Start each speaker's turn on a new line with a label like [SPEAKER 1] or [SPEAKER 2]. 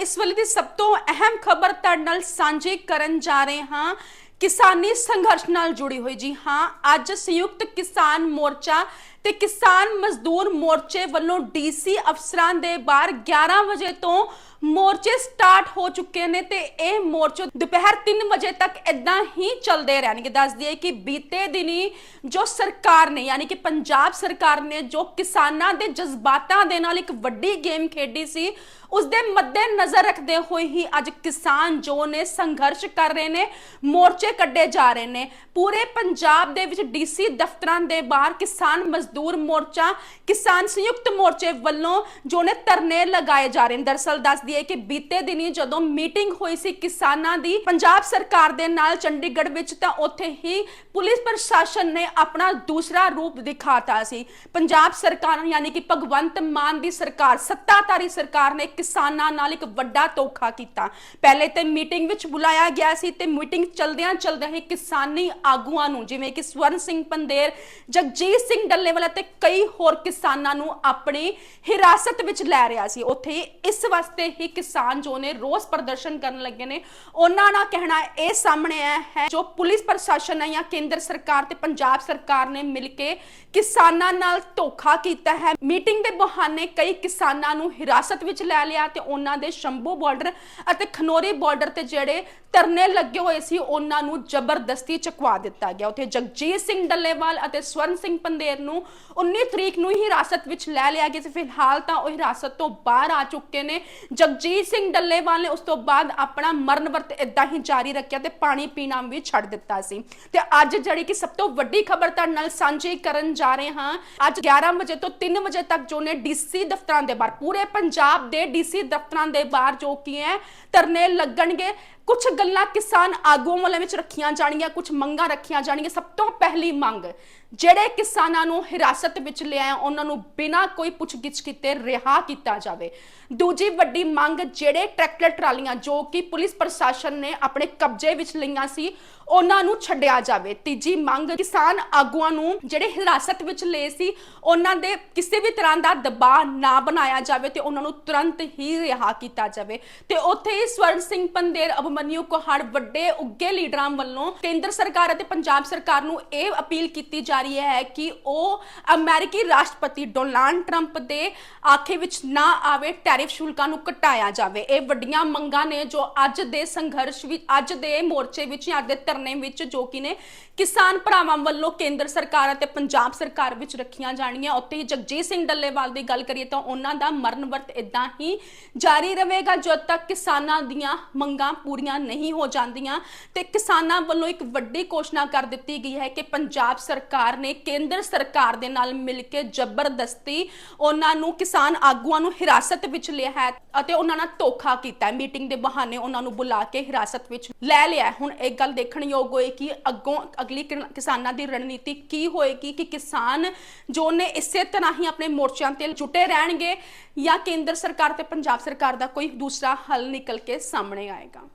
[SPEAKER 1] ਇਸ ਵੇਲੇ ਦੀ ਸਭ ਤੋਂ ਅਹਿਮ ਖਬਰ ਤੁਹਾਡੇ ਨਾਲ ਸਾਂਝੀ ਕਰਨ ਜਾ ਰਹੇ ਹਾਂ। ਕਿਸਾਨੀ ਸੰਘਰਸ਼ ਨਾਲ ਜੁੜੀ ਹੋਈ ਜੀ। ਹਾਂ, ਅੱਜ ਸੰਯੁਕਤ ਕਿਸਾਨ ਮੋਰਚਾ ਤੇ ਕਿਸਾਨ ਮਜ਼ਦੂਰ ਮੋਰਚੇ ਵੱਲੋਂ ਡੀਸੀ ਅਫਸਰਾਂ ਦੇ ਬਾਹਰ 11 ਵਜੇ ਤੋਂ ਮੋਰਚੇ ਸਟਾਰਟ ਹੋ ਚੁੱਕੇ ਨੇ ਤੇ ਇਹ ਮੋਰਚੇ ਦੁਪਹਿਰ 3 ਵਜੇ ਤੱਕ ਇਦਾਂ ਹੀ ਚੱਲਦੇ ਰਹਿਣਗੇ। ਦੱਸ ਦਈਏ ਕਿ ਬੀਤੇ ਦਿਨੀ ਜੋ ਸਰਕਾਰ ਨੇ, ਯਾਨੀ ਕਿ ਪੰਜਾਬ ਸਰਕਾਰ ਨੇ ਜੋ ਕਿਸਾਨਾਂ ਦੇ ਜਜ਼ਬਾਤਾਂ ਦੇ ਨਾਲ ਇੱਕ ਵੱਡੀ ਗੇਮ ਖੇਡੀ ਸੀ ਉਸ ਦੇ ਮੱਦੇ ਨਜ਼ਰ ਰੱਖਦੇ ਹੋਏ ਹੀ ਅੱਜ ਕਿਸਾਨ ਜੋ ਨੇ ਸੰਘਰਸ਼ ਕਰ ਰਹੇ ਨੇ, ਮੋਰਚੇ ਕੱਢੇ ਜਾ ਰਹੇ ਨੇ। ਪੂਰੇ ਪੰਜਾਬ ਦੇ ਵਿੱਚ ਡੀਸੀ ਦਫ਼ਤਰਾਂ ਦੇ ਬਾਹਰ ਕਿਸਾਨ ਮਜ਼ਦੂਰ ਮੋਰਚਾ, ਕਿਸਾਨ ਸੰਯੁਕਤ ਮੋਰਚੇ ਵੱਲੋਂ ਜੋ ਨੇ ਧਰਨੇ ਲਗਾਏ ਜਾ ਰਹੇ ਨੇ। ਦਰਸਲ ਦੱਸ ਦਈਏ ਕਿ ਬੀਤੇ ਦਿਨੀ ਜਦੋਂ ਮੀਟਿੰਗ ਹੋਈ ਸੀ ਕਿਸਾਨਾਂ ਦੀ ਪੰਜਾਬ ਸਰਕਾਰ ਦੇ ਨਾਲ ਚੰਡੀਗੜ੍ਹ ਵਿੱਚ, ਤਾਂ ਉੱਥੇ ਹੀ ਪੁਲਿਸ ਪ੍ਰਸ਼ਾਸਨ ਨੇ ਆਪਣਾ ਦੂਸਰਾ ਰੂਪ ਦਿਖਾਤਾ ਸੀ। ਪੰਜਾਬ ਸਰਕਾਰ ਯਾਨੀ ਕਿ ਭਗਵੰਤ ਮਾਨ ਦੀ ਸਰਕਾਰ, ਸੱਤਾਧਾਰੀ ਸਰਕਾਰ ਨੇ ਕਿਸਾਨਾਂ ਨਾਲ ਇੱਕ ਵੱਡਾ ਧੋਖਾ ਕੀਤਾ। ਪਹਿਲੇ ਤੇ ਮੀਟਿੰਗ ਵਿੱਚ ਬੁਲਾਇਆ ਗਿਆ ਸੀ ਤੇ ਮੀਟਿੰਗ ਚਲਦਿਆਂ ਚਲਦਿਆਂ ਹੀ ਕਿਸਾਨੀ ਆਗੂਆਂ ਨੂੰ, ਜਿਵੇਂ ਕਿ ਸਵਰਨ ਸਿੰਘ ਪੰਦੇਰ, ਜਗਜੀਤ ਸਿੰਘ ਡੱਲੇਵਾਲਾ ਤੇ ਕਈ ਹੋਰ ਕਿਸਾਨਾਂ ਨੂੰ ਆਪਣੀ ਹਿਰਾਸਤ ਵਿੱਚ ਲੈ ਰਿਹਾ ਸੀ। ਉੱਥੇ ਇਸ ਵਾਸਤੇ ਹੀ ਕਿਸਾਨ ਜੋ ਨੇ ਰੋਸ ਪ੍ਰਦਰਸ਼ਨ ਕਰਨ ਲੱਗੇ ਨੇ। ਉਹਨਾਂ ਦਾ ਕਹਿਣਾ ਇਹ ਸਾਹਮਣੇ ਆਇਆ ਹੈ, ਜੋ ਪੁਲਿਸ ਪ੍ਰਸ਼ਾਸਨ ਹੈ ਜਾਂ ਕੇਂਦਰ ਸਰਕਾਰ ਤੇ ਪੰਜਾਬ ਸਰਕਾਰ ਨੇ ਮਿਲ ਕੇ ਕਿਸਾਨਾਂ ਨਾਲ ਧੋਖਾ ਕੀਤਾ ਹੈ। ਮੀਟਿੰਗ ਦੇ ਬਹਾਨੇ ਕਈ ਕਿਸਾਨਾਂ ਨੂੰ ਹਿਰਾਸਤ ਵਿੱਚ ਲੈ ਲਿਆ ਤੇ ਉਹਨਾਂ ਦੇ ਸ਼ੰਭੂ ਬਾਰਡਰ ਅਤੇ ਖਨੋਰੀ ਬਾਰਡਰ ਤੇ ਜਿਹੜੇ ਧਰਨੇ ਲੱਗੇ ਹੋਏ ਸੀ, ਉਹਨਾਂ ਨੂੰ ਜ਼ਬਰਦਸਤੀ ਚੁਕਵਾ ਦਿੱਤਾ ਗਿਆ। ਉੱਥੇ ਜਗਜੀਤ ਸਿੰਘ ਡੱਲੇਵਾਲ ਅਤੇ ਸਵਰਨ ਸਿੰਘ ਪੰਦੇਰ ਨੂੰ 19 ਤਰੀਕ ਨੂੰ ਹੀ ਹਿਰਾਸਤ ਵਿੱਚ ਲੈ ਲਿਆ ਗਿਆ ਤੇ ਫਿਲਹਾਲ ਤਾਂ ਉਹ ਹਿਰਾਸਤ ਤੋਂ ਬਾਹਰ ਆ ਚੁੱਕੇ ਨੇ। ਜਗਜੀਤ ਸਿੰਘ ਡੱਲੇਵਾਲ ਨੇ ਉਸ ਤੋਂ ਬਾਅਦ ਆਪਣਾ ਮਰਨ ਵਰਤ ਇਦਾਂ ਹੀ ਜਾਰੀ ਰੱਖਿਆ ਤੇ ਪਾਣੀ ਪੀਣਾ ਵੀ ਛੱਡ ਦਿੱਤਾ ਸੀ। ਤੇ ਅੱਜ ਜਿਹੜੀ ਕਿ ਸਭ ਤੋਂ ਵੱਡੀ ਖਬਰ ਤੁਹਾਡੇ ਨਾਲ ਸਾਂਝੀ ਕਰਨ ਜਾ ਰਹੇ ਹਾਂ, ਅੱਜ 11 ਵਜੇ ਤੋਂ 3 ਵਜੇ ਤੱਕ ਜੋ ਨੇ ਡੀਸੀ ਦਫ਼ਤਰਾਂ ਦੇ ਬਾਹਰ, ਪੂਰੇ ਪੰਜਾਬ ਦੇ ਡੀਸੀ ਦਫ਼ਤਰਾਂ ਦੇ ਬਾਹਰ ਜੋ ਕੀ ਹੈ ਧਰਨੇ ਲੱਗਣਗੇ। ਕੁਝ ਗੱਲਾਂ ਕਿਸਾਨ ਆਗੂਆਂ ਵੱਲੋਂ ਵਿੱਚ ਰੱਖੀਆਂ ਜਾਣਗੀਆਂ ਕੁਝ ਮੰਗਾਂ ਰੱਖੀਆਂ ਜਾਣਗੀਆਂ। ਸਭ ਤੋਂ ਪਹਿਲੀ ਮੰਗ, ਜਿਹੜੇ ਕਿਸਾਨਾਂ ਨੂੰ ਹਿਰਾਸਤ ਵਿੱਚ ਲਿਆ ਉਹਨਾਂ ਨੂੰ ਬਿਨਾਂ ਕੋਈ ਪੁੱਛਗਿੱਛ ਕੀਤੇ ਰਿਹਾ ਕੀਤਾ ਜਾਵੇ। ਦੂਜੀ ਵੱਡੀ ਮੰਗ, ਜਿਹੜੇ ਟਰੈਕਟਰ ਟਰਾਲੀਆਂ ਜੋ ਕਿ ਪੁਲਿਸ ਪ੍ਰਸ਼ਾਸਨ ਨੇ ਆਪਣੇ ਕਬਜ਼ੇ ਵਿੱਚ ਲਈਆਂ ਸੀ, ਉਹਨਾਂ ਨੂੰ ਛੱਡਿਆ ਜਾਵੇ। ਤੀਜੀ ਮੰਗ, ਕਿਸਾਨ ਆਗੂਆਂ ਨੂੰ ਜਿਹੜੇ ਹਿਰਾਸਤ ਵਿੱਚ ਲਏ ਸੀ, ਉਹਨਾਂ ਦੇ ਕਿਸੇ ਵੀ ਤਰ੍ਹਾਂ ਦਾ ਦਬਾਅ ਨਾ ਬਣਾਇਆ ਜਾਵੇ ਤੇ ਉਹਨਾਂ ਨੂੰ ਤੁਰੰਤ ਹੀ ਰਿਹਾ ਕੀਤਾ ਜਾਵੇ। ਤੇ ਉੱਥੇ ਹੀ ਸਵਰਨ ਸਿੰਘ ਪੰਦੇਰ ਅਭਮਨਿਊ ਕੋਹੜ ਵੱਡੇ ਉੱਗੇ ਲੀਡਰਾਂ ਵੱਲੋਂ ਕੇਂਦਰ ਸਰਕਾਰ ਅਤੇ ਪੰਜਾਬ ਸਰਕਾਰ ਨੂੰ ਇਹ ਅਪੀਲ ਕੀਤੀ ਜਾ ਰਹੀ ਹੈ ਕਿ ਉਹ ਅਮਰੀਕੀ ਰਾਸ਼ਟਰਪਤੀ ਡੋਨਾਲਡ ਟਰੰਪ ਦੇ ਆਖੇ ਵਿੱਚ ਨਾ ਆਵੇ, ਟੈਰਿਫ ਸ਼ੁਲਕਾਂ ਨੂੰ ਘਟਾਇਆ ਜਾਵੇ। ਇਹ ਵੱਡੀਆਂ ਮੰਗਾਂ ਨੇ ਜੋ ਅੱਜ ਦੇ ਸੰਘਰਸ਼ ਵਿੱਚ ਅੱਜ ਦੇ ਮੋਰਚੇ ਵਿੱਚ ਜਾਂ ਦੇ ਧਰਨੇ ਵਿੱਚ ਜੋ ਕਿ ਨੇ ਕਿਸਾਨ ਭਰਾਵਾਂ ਵੱਲੋਂ ਕੇਂਦਰ ਸਰਕਾਰ ਅਤੇ ਪੰਜਾਬ ਸਰਕਾਰ ਵਿੱਚ ਰੱਖੀਆਂ ਜਾਣੀਆਂ ਉੱਥੇ ਹੀ ਜਗਜੀਤ ਸਿੰਘ ਡੱਲੇਵਾਲ ਦੀ ਗੱਲ ਕਰੀਏ ਤਾਂ ਉਹਨਾਂ ਦਾ ਮਰਨ ਵਰਤ ਇਦਾਂ ਹੀ ਜਾਰੀ ਰਹੇਗਾ, ਜਦ ਤੱਕ ਕਿਸਾਨਾਂ ਦੀਆਂ ਮੰਗਾਂ ਪੂਰੀ ਪੂਰੀਆਂ ਨਹੀਂ ਹੋ ਜਾਂਦੀਆਂ ਤੇ ਕਿਸਾਨਾਂ ਵੱਲੋਂ ਇੱਕ ਵੱਡੀ ਘੋਸ਼ਣਾ ਕਰ ਦਿੱਤੀ ਗਈ ਹੈ ਕਿ ਪੰਜਾਬ ਸਰਕਾਰ ਨੇ ਕੇਂਦਰ ਸਰਕਾਰ ਦੇ ਨਾਲ ਮਿਲ ਕੇ ਜ਼ਬਰਦਸਤੀ ਉਹਨਾਂ ਨੂੰ ਕਿਸਾਨ ਆਗੂਆਂ ਨੂੰ ਹਿਰਾਸਤ ਵਿੱਚ ਲਿਆ ਹੈ ਅਤੇ ਉਹਨਾਂ ਨਾਲ ਧੋਖਾ ਕੀਤਾ ਹੈ। ਮੀਟਿੰਗ ਦੇ ਬਹਾਨੇ ਉਹਨਾਂ ਨੂੰ ਬੁਲਾ ਕੇ ਹਿਰਾਸਤ ਵਿੱਚ ਲੈ ਲਿਆ ਹੁਣ ਇਹ ਗੱਲ ਦੇਖਣਯੋਗ ਹੋਏ ਕਿ ਅੱਗੋਂ ਅਗਲੀ ਕਿਸਾਨਾਂ ਦੀ ਰਣਨੀਤੀ ਕੀ ਹੋਏਗੀ ਕਿ ਕਿਸਾਨ ਜੋ ਨੇ ਇਸੇ ਤਰ੍ਹਾਂ ਹੀ ਆਪਣੇ ਮੋਰਚਿਆਂ ਤੇ ਜੁਟੇ ਰਹਿਣਗੇ ਜਾਂ ਕੇਂਦਰ ਸਰਕਾਰ ਤੇ ਪੰਜਾਬ ਸਰਕਾਰ ਦਾ ਕੋਈ ਦੂਸਰਾ ਹੱਲ ਨਿਕਲ ਕੇ ਸਾਹਮਣੇ ਆਏਗਾ।